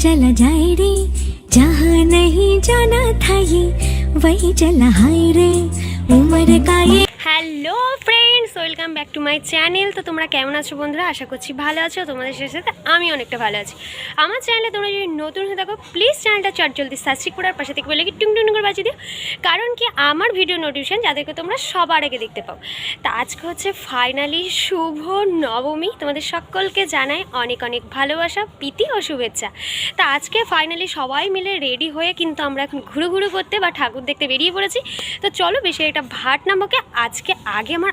चल जाए रे। जहाँ नहीं जाना था ये, वही चला है रे। उम्र का ये hello friends welcome back to my channel তো তোমরা কেমন আছো বন্ধুরা? আশা করছি ভালো আছো। তোমাদের সাথে সাথে আমি অনেকটা ভালো আছি। আমার চ্যানেলে তোমরা যদি নতুন হয়ে থাকো প্লিজ চ্যানেলটা চট জলদি সাবস্ক্রাইব করার পাশে থেকে বলে কি টুং টুং করে বাজিয়ে দিও। কারণ কি, আমার ভিডিও নোটিফিকেশন যাদেরকে তোমরা সবার আগে দেখতে পাও। তা আজকে হচ্ছে ফাইনালি শুভ নবমী। তোমাদের সকলকে জানাই অনেক অনেক ভালোবাসা, প্রীতি ও শুভেচ্ছা। তা আজকে ফাইনালি সবাই মিলে রেডি হয়ে কিন্তু আমরা এখন ঘুরু ঘুরু করতে বা ঠাকুর দেখতে বেরিয়ে পড়েছি। তো চলো বেশি এটা ভাট নামকে আজকে আগে আমার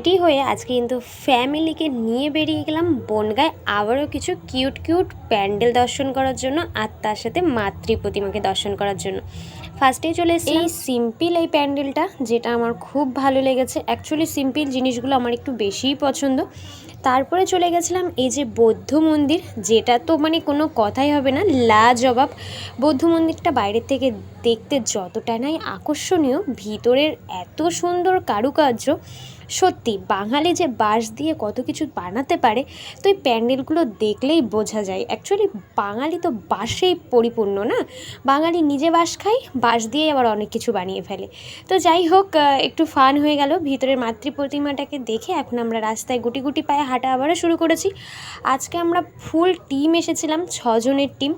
রেডি হয়ে আজকে কিন্তু ফ্যামিলিকে নিয়ে বেরিয়ে গেলাম বনগায় আবারও কিছু কিউট কিউট প্যান্ডেল দর্শন করার জন্য আর তার সাথে মাতৃ প্রতিমাকে দর্শন করার জন্য। ফার্স্টেই চলে এই সিম্পল এই প্যান্ডেলটা, যেটা আমার খুব ভালো লেগেছে। অ্যাকচুয়ালি সিম্পল জিনিসগুলো আমার একটু বেশিই পছন্দ। তারপরে চলে গেছিলাম এই যে বৌদ্ধ মন্দির, যেটা তো মানে কোনো কথাই হবে না, লাজবাব। বৌদ্ধ মন্দিরটা বাইরের থেকে দেখতে যতটা নাই আকর্ষণীয়, ভিতরের এত সুন্দর কারুকার্য। সত্যি, বাঙালি যে বাঁশ দিয়ে কত কিছু বানাতে পারে, তো এই প্যান্ডেলগুলো দেখলেই বোঝা যায়। অ্যাকচুয়ালি বাঙালি তো বাঁশেই পরিপূর্ণ না? বাঙালি নিজে বাঁশ খায়, বাঁশ দিয়ে আবার অনেক কিছু বানিয়ে ফেলে। তো যাই হোক একটু ফান হয়ে গেল। ভিতরের মাতৃ প্রতিমাটাকে দেখে এখন আমরা রাস্তায় গুটি গুটি পায়ে হাঁটা আবারও শুরু করেছি। আজকে আমরা ফুল টিম এসেছিলাম, ছজনের টিম।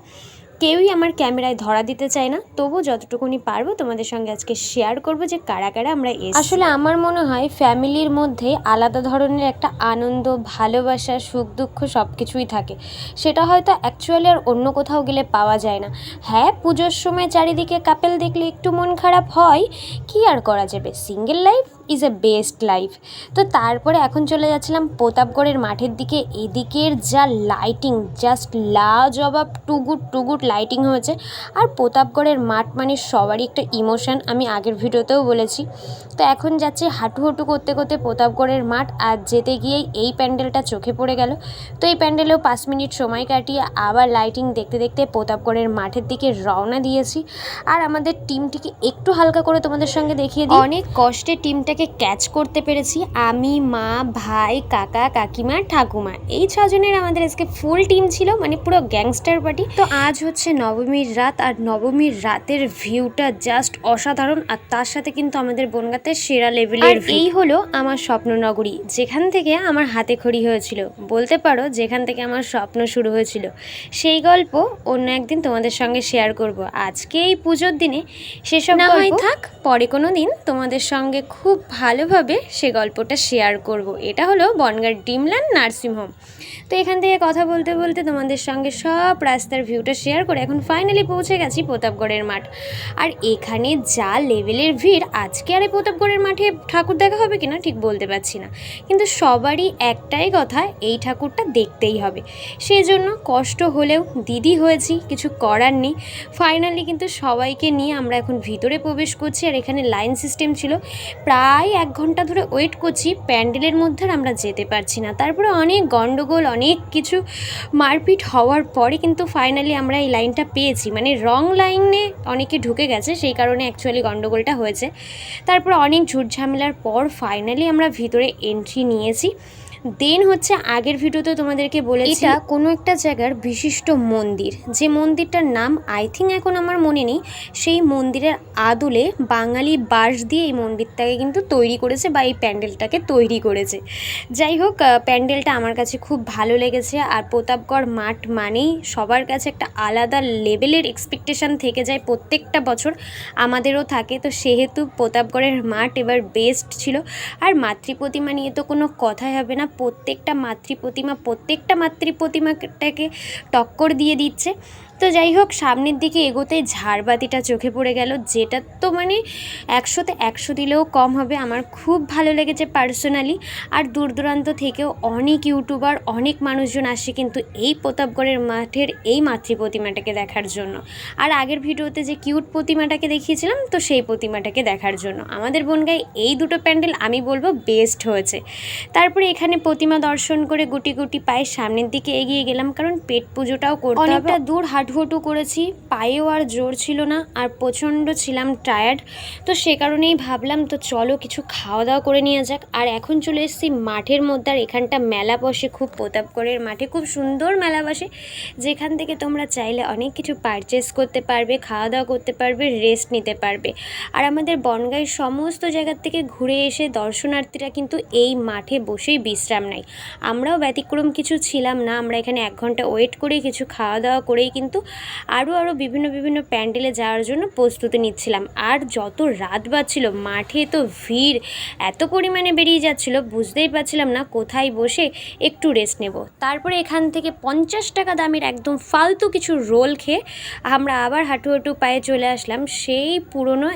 কেউই আমার ক্যামেরায় ধরা দিতে চায় না। তবু যতটুকুনি পারব তোমাদের সঙ্গে আজকে শেয়ার করব যে কারা কারা আমরা আসলে আমার মনে হয় ফ্যামিলির মধ্যে আলাদা ধরনের একটা আনন্দ, ভালোবাসা, সুখ, দুঃখ সব কিছুই থাকে। সেটা হয়তো অ্যাকচুয়ালি আর অন্য কোথাও গেলে পাওয়া যায় না। হ্যাঁ পুজোর সময় চারিদিকে কাপেল দেখলে একটু মন খারাপ হয়, কি আর করা যাবে? Single life is a best life তো তারপরে এখন চলে যাচ্ছিলাম প্রতাপগড়ের মাঠের দিকে। এদিকের যা লাইটিং জাস্ট লাজবাব টুগুট টুগুট লাইটিং হয়েছে। আর প্রতাপগড়ের মাঠ মানে সবারই একটা ইমোশন আমি আগের ভিডিওতেও বলেছি। তো এখন যাচ্ছি হাঁটু হাঁটু করতে করতে প্রতাপগড়ের মাঠ আর যেতে গিয়েই এই প্যান্ডেলটা চোখে পড়ে গেল। তো এই প্যান্ডেলেও পাঁচ মিনিট সময় কাটিয়ে আবার লাইটিং দেখতে দেখতে প্রতাপগড়ের মাঠের দিকে রওনা দিয়েছি। আর আমাদের টিমটিকে একটু হালকা করে তোমাদের সঙ্গে দেখিয়ে দিই। অনেক কষ্টে টিমটাকে ক্যাচ করতে পেরেছি। আমি, মা, ভাই, কাকা, কাকিমা, ঠাকুমা, এই ছজনের আমাদের আজকে ফুল টিম ছিল মানে পুরো গ্যাংস্টার পার্টি তো আজ হচ্ছে নবমীর রাত আর নবমীর রাতের ভিউটা জাস্ট অসাধারণ আর তার সাথে কিন্তু আমাদের বনগাতে সেরা লেভেলের এই হলো আমার স্বপ্ননগরী যেখান থেকে আমার হাতে খড়ি হয়েছিল। বলতে পারো যেখান থেকে আমার স্বপ্ন শুরু হয়েছিল। সেই গল্প অন্য একদিন তোমাদের সঙ্গে শেয়ার করব। আজকে এই পুজোর দিনে সেসব না হয় থাক পরে কোনো দিন তোমাদের সঙ্গে খুব ভালোভাবে সে গল্পটা শেয়ার করব। এটা হলো বনগাঁ ডিমল্যান্ড নার্সিংহোম। তো এখান থেকে কথা বলতে বলতে তোমাদের সঙ্গে সব রাস্তার ভিউটা শেয়ার করে এখন ফাইনালি পৌঁছে গেছি প্রতাপগড়ের মাঠ। আর এখানে যা লেভেলের ভিড়, আজকে আর এই প্রতাপগড়ের মাঠে ঠাকুর দেখা হবে কিনা ঠিক বলতে পারছি না। কিন্তু সবারই একটাই কথা, এই ঠাকুরটা দেখতেই হবে। সেই জন্য কষ্ট হলেও দিদি হয়েছি, কিছু করার নেই। ফাইনালি কিন্তু সবাইকে নিয়ে আমরা এখন ভিতরে প্রবেশ করছি, আর এখানে লাইন সিস্টেম ছিল। প্রায় এক ঘণ্টা ধরে ওয়েট করছি প্যান্ডেলের মধ্যে আমরা যেতে পারছি না। তারপরে অনেক গন্ডগোল, অনেক কিছু মারপিট হওয়ার পরে কিন্তু ফাইনালি আমরা এই লাইনটা পেয়েছি মানে রং লাইনে অনেকে ঢুকে গেছে, সেই কারণে অ্যাকচুয়ালি গণ্ডগোলটা হয়েছে। তারপর অনেক ঝুট ঝামেলার পর ফাইনালি আমরা ভিতরে এন্ট্রি নিয়েছি। দেন হচ্ছে আগের ভিডিওতে তোমাদেরকে বলেছি, এটা কোনো একটা জায়গার বিশিষ্ট মন্দির। যে মন্দিরটার নাম আই থিঙ্ক এখন আমার মনে নেই, সেই মন্দিরের আদলে বাঙালি বাঁশ দিয়ে এই মন্দিরটাকে কিন্তু তৈরি করেছে বা এই প্যান্ডেলটাকে তৈরি করেছে। যাই হোক প্যান্ডেলটা আমার কাছে খুব ভালো লেগেছে আর প্রতাপগড় মাঠ মানেই সবার কাছে একটা আলাদা লেভেলের এক্সপেকটেশন থেকে যায় প্রত্যেকটা বছর। আমাদেরও থাকে, তো সেহেতু প্রতাপগড়ের মাঠ এবার বেস্ট ছিল। আর মাতৃ প্রতিমা নিয়ে তো কোনো কথাই হবে না প্রত্যেকটা মাতৃ প্রতিমা প্রত্যেকটা মাতৃ প্রতিমাটাকে টক্কর দিয়ে দিচ্ছে। তো যাই হোক, সামনের দিকে এগোতে ঝাড়বাতিটা চোখে পড়ে গেল, যেটা তো মানে একশোতে একশো দিলেও কম হবে। আমার খুব ভালো লেগেছে পার্সোনালি। আর দূর দূরান্ত থেকেও অনেক ইউটিউবার, অনেক মানুষজন আসে কিন্তু এই প্রতাপগড়ের মাঠের এই মাতৃ প্রতিমাটাকে দেখার জন্য। আর আগের ভিডিওতে যে কিউট প্রতিমাটাকে দেখিয়েছিলাম, তো সেই প্রতিমাটাকে দেখার জন্য। আমাদের বনগায় এই দুটো প্যান্ডেল আমি বলব বেস্ট হয়েছে। তারপরে এখানে প্রতিমা দর্শন করে গুটি গুটি পায়ে সামনের দিকে এগিয়ে গেলাম, কারণ পেট পুজোটাও করতে হবে। দূর হাঁটুহাঁটু করেছি, পায়েও আর জোর ছিল না, আর প্রচণ্ড ছিলাম টায়ার্ড তো সে কারণেই ভাবলাম, তো চলো কিছু খাওয়া দাওয়া করে নিয়ে যাক। আর এখন চলে এসেছি মাঠের মধ্যে, আর এখানটা মেলা বসে, খুব প্রতাপগড়ের মাঠে, খুব সুন্দর মেলা বসে। যেখান থেকে তোমরা চাইলে অনেক কিছু পারচেস করতে পারবে খাওয়া দাওয়া করতে পারবে রেস্ট নিতে পারবে। আর আমাদের বনগাঁয়ের সমস্ত জায়গার থেকে ঘুরে এসে দর্শনার্থীরা কিন্তু এই মাঠে বসেই বিশ্রাম নেয়। আমরাও ব্যতিক্রম কিছু ছিলাম না, আমরা এখানে এক ঘণ্টা ওয়েট করেই কিছু খাওয়া দাওয়া করেই কিন্তু আরও আরও বিভিন্ন বিভিন্ন প্যান্ডেলে যাওয়ার জন্য প্রস্তুতি নিচ্ছিলাম। আর যত রাত বাজছিল, মাঠে তো ভিড় এত পরিমাণে বেরিয়ে যাচ্ছিল, বুঝতেই পারছিলাম না কোথায় বসে একটু রেস্ট নেব। তারপরে এখান থেকে পঞ্চাশ টাকা দামের একদম ফালতু কিছু রোল খেয়ে আমরা আবার হাঁটু হাঁটু পায়ে চলে আসলাম সেই পুরনো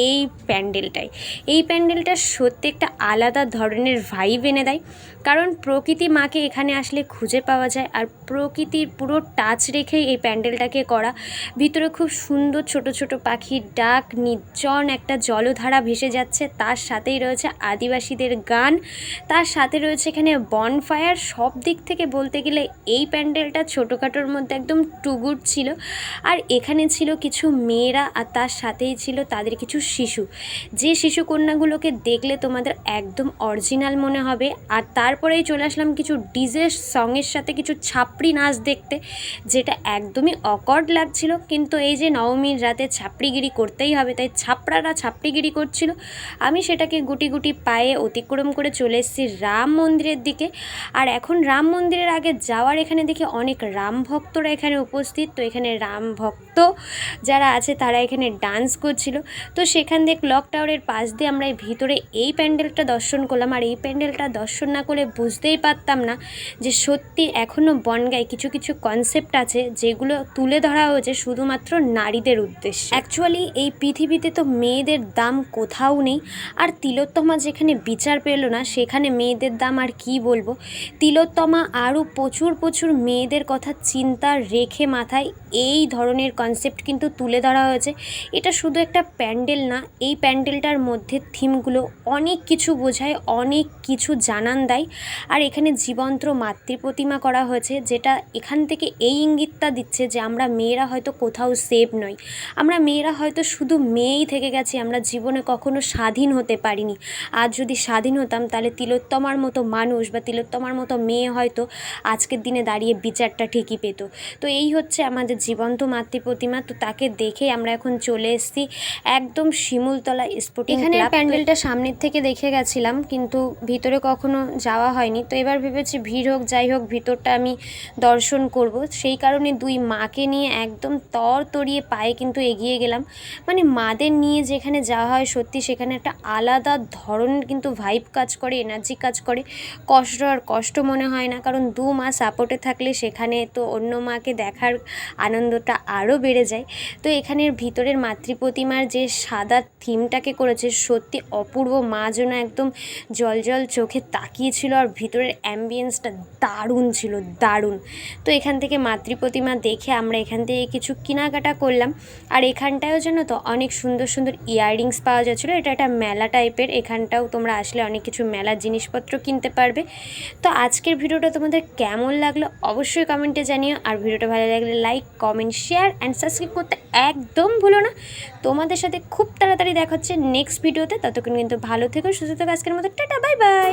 এই প্যান্ডেলটাই এই প্যান্ডেলটা সত্যি একটা আলাদা ধরনের ভাইব এনে দেয়। কারণ প্রকৃতি মাকে এখানে আসলে খুঁজে পাওয়া যায় আর প্রকৃতির পুরো টাচ রেখেই এই প্যান্ডেলটাকে করা। ভিতরে খুব সুন্দর ছোট ছোট পাখির ডাক, নির্জন একটা জলধারা ভেসে যাচ্ছে। তার সাথেই রয়েছে আদিবাসীদের গান। তার সাথে রয়েছে এখানে বনফায়ার সব দিক থেকে বলতে গেলে এই প্যান্ডেলটা ছোটোখাটোর মধ্যে একদম টুগুড ছিল। আর এখানে ছিল কিছু মেয়েরা আর তার সাথেই ছিল তাদের কিছু শিশু। যে শিশু কন্যাগুলোকে দেখলে তোমাদের একদম অরিজিনাল মনে হবে। আর তারপরেই চলে আসলাম কিছু ডিজে সঙের সাথে কিছু ছাপড়ি নাচ দেখতে, যেটা একদমই অকর্ড লাগছিল, কিন্তু এই যে নবমীর রাতে ছাপড়িগিরি করতেই হবে, তাই ছাপড়ারা ছাপড়িগিরি করছিল। আমি সেটাকে গুটি গুটি পায়ে অতিক্রম করে চলে এসেছি রাম মন্দিরের দিকে। আর এখন রাম মন্দিরের আগে যাওয়ার এখানে দেখি অনেক রাম ভক্তরা এখানে উপস্থিত। তো এখানে রাম ভক্ত যারা আছে, তারা এখানে ডান্স করছিল। তো সেখান দিয়ে ক্লক টাওয়ারের পাশ দিয়ে আমরা এই ভিতরে এই প্যান্ডেলটা দর্শন করলাম। আর এই প্যান্ডেলটা দর্শন না করে বুঝতেই পারতাম না যে সত্যি এখনও বনগায় কিছু কিছু কনসেপ্ট আছে, যেগুলো তুলে ধরা হয়েছে শুধুমাত্র নারীদের উদ্দেশ্যে। অ্যাকচুয়ালি এই পৃথিবীতে তো মেয়েদের দাম কোথাও নেই। আর তিলোত্তমা যেখানে বিচার পেল না, সেখানে মেয়েদের দাম আর কি বলব? তিলোত্তমা আরও প্রচুর প্রচুর মেয়েদের কথা চিন্তা রেখে মাথায় এই ধরনের কনসেপ্ট কিন্তু তুলে ধরা হয়েছে। এটা শুধু একটা প্যান্ডেল না, এই প্যান্ডেলটার মধ্যে থিমগুলো অনেক কিছু বোঝায়, অনেক কিছু জানান দেয়। আর এখানে জীবন্ত মাতৃ প্রতিমা করা হয়েছে, যেটা এখান থেকে এই ইঙ্গিতটা দিচ্ছে যে আমরা মেয়েরা হয়তো কোথাও সেভ নই। আমরা মেয়েরা হয়তো শুধু মেয়েই থেকে গেছি আমরা জীবনে কখনো স্বাধীন হতে পারিনি। আজ যদি স্বাধীন হতাম তাহলে তিলোত্তমার মতো মানুষ বা তিলোত্তমার মতো মেয়ে হয়তো আজকের দিনে দাঁড়িয়ে বিচারটা ঠিকই পেত। তো এই হচ্ছে আমাদের জীবন্ত মাতৃ প্রতিমা তো তাকে দেখে আমরা এখন চলে এসেছি একদম শিমুলতলা স্পোর্টিং এখানে প্যান্ডেলটা সামনের থেকে দেখে গেছিলাম কিন্তু ভিতরে কখনো যাওয়া হয়নি। তো এবার ভেবেছি ভিড় হোক যাই হোক ভিতরটা আমি দর্শন করব। সেই কারণে দুই মাকে নিয়ে একদম তর তরিয়ে পায়ে কিন্তু এগিয়ে গেলাম। মানে মাদের নিয়ে যেখানে যাওয়া হয় সত্যি সেখানে একটা আলাদা ধরনের কিন্তু ভাইব কাজ করে এনার্জি কাজ করে। কষ্ট আর কষ্ট মনে হয় না, কারণ দু মা সাপোর্টে থাকলে সেখানে তো অন্য মাকে দেখার আনন্দটা আরও বেড়ে যায়। তো এখানের ভিতরের মাতৃ প্রতিমার যে সাদা থিমটাকে করেছে, সত্যি অপূর্ব। মা যেন একদম জল জল চোখে তাকিয়েছিল আর ভিতরের অ্যাম্বিয়েন্সটা দারুণ ছিল, দারুণ। তো এখান থেকে মাতৃ প্রতিমা দেখে আমরা এখান থেকে কিছু কেনাকাটা করলাম। আর এখানটায়ও যেন তো অনেক সুন্দর সুন্দর ইয়াররিংস পাওয়া যাচ্ছিল। এটা একটা মেলা টাইপের। এখানটাও তোমরা আসলে অনেক কিছু মেলার জিনিসপত্র কিনতে পারবে। তো আজকের ভিডিওটা তোমাদের কেমন লাগল অবশ্যই কমেন্টে জানিও। আর ভিডিওটা ভালো লাগলে like comment share and subscribe করতে একদম ভুলো না। তোমাদের সাথে খুব তাড়াতাড়ি দেখা হচ্ছে নেক্সট ভিডিওতে ততক্ষণ কিন্তু ভালো থেকো, সুস্থ থেকো। আজকের মতো টাটা বাই বাই